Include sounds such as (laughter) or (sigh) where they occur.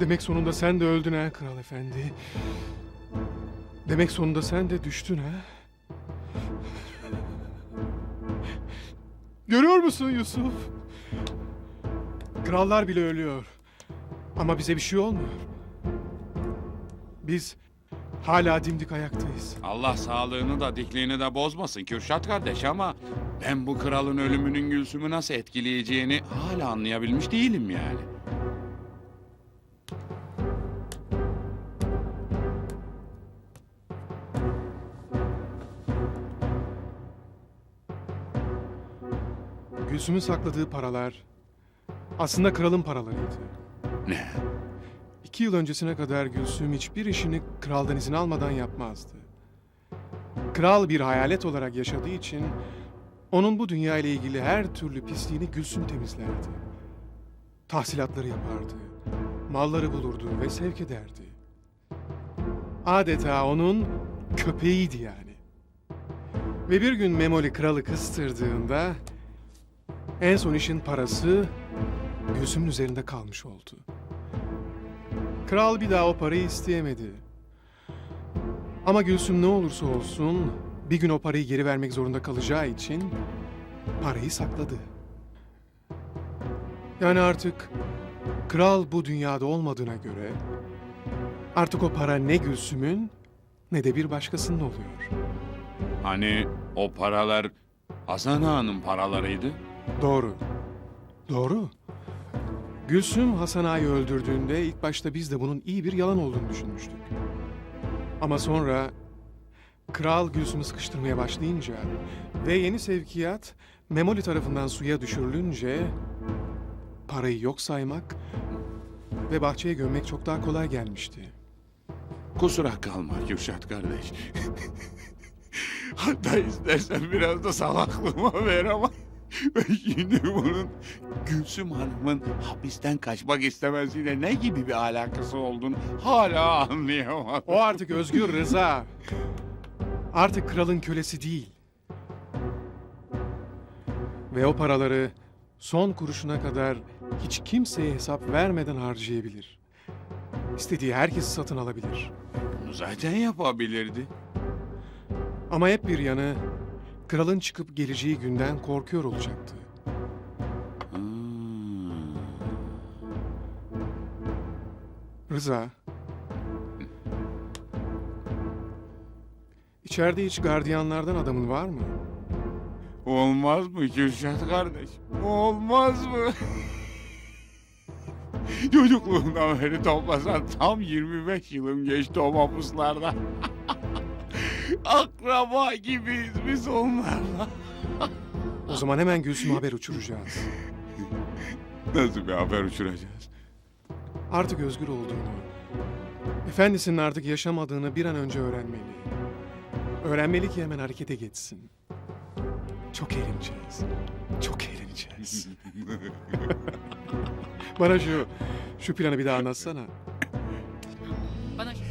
Demek sonunda sen de öldün ha kral efendi. Demek sonunda sen de düştün ha. Görüyor musun Yusuf? Krallar bile ölüyor. Ama bize bir şey olmuyor. Biz hala dimdik ayaktayız. Allah sağlığını da dikliğini de bozmasın Kürşat kardeş ama ben bu kralın ölümünün Gülsüm'ü nasıl etkileyeceğini hala anlayabilmiş değilim yani. Gülsüm'ün sakladığı paralar aslında kralın paralarıydı. Ne? İki yıl öncesine kadar Gülsüm hiçbir işini kraldan izin almadan yapmazdı. Kral bir hayalet olarak yaşadığı için onun bu dünya ile ilgili her türlü pisliğini Gülsüm temizlerdi. Tahsilatları yapardı, malları bulurdu ve sevk ederdi. Adeta onun köpeğiydi yani. Ve bir gün Memoli kralı kıstırdığında en son işin parası Gülsüm'ün üzerinde kalmış oldu. Kral bir daha o parayı isteyemedi. Ama Gülsüm ne olursa olsun bir gün o parayı geri vermek zorunda kalacağı için parayı sakladı. Yani artık kral bu dünyada olmadığına göre artık o para ne Gülsüm'ün ne de bir başkasının oluyor. Hani o paralar Hasan Ağa'nın paralarıydı? Doğru. Doğru. Gülsüm Hasan Ağa'yı öldürdüğünde ilk başta biz de bunun iyi bir yalan olduğunu düşünmüştük. Ama sonra kral Gülsüm'ü sıkıştırmaya başlayınca ve yeni sevkiyat Memoli tarafından suya düşürülünce parayı yok saymak ve bahçeye gömmek çok daha kolay gelmişti. Kusura kalma Kürşat kardeş. (laughs) Hatta istersen biraz da salaklığıma ver ama (laughs) şimdi bunun Gülsüm Hanım'ın hapisten kaçmak istemesiyle ne gibi bir alakası olduğunu hala anlayamadım. O artık özgür Rıza. Artık kralın kölesi değil. Ve o paraları son kuruşuna kadar hiç kimseye hesap vermeden harcayabilir. İstediği herkesi satın alabilir. Bunu zaten yapabilirdi. Ama hep bir yanı kralın çıkıp geleceği günden korkuyor olacaktı. Rıza. İçeride hiç gardiyanlardan adamın var mı? Olmaz mı Kürşat kardeş? Olmaz mı? Çocukluğumdan beri toplasan tam 25 yılım geçti o mapuslarda. (laughs) Akraba gibiyiz biz onlarla. O zaman hemen Gülsüm'e haber uçuracağız. Nasıl bir haber uçuracağız? Artık özgür olduğunu, efendisinin artık yaşamadığını bir an önce öğrenmeli. Öğrenmeli ki hemen harekete geçsin. Çok eğleneceğiz. Çok eğleneceğiz. (laughs) Bana şu şu planı bir daha anlatsana.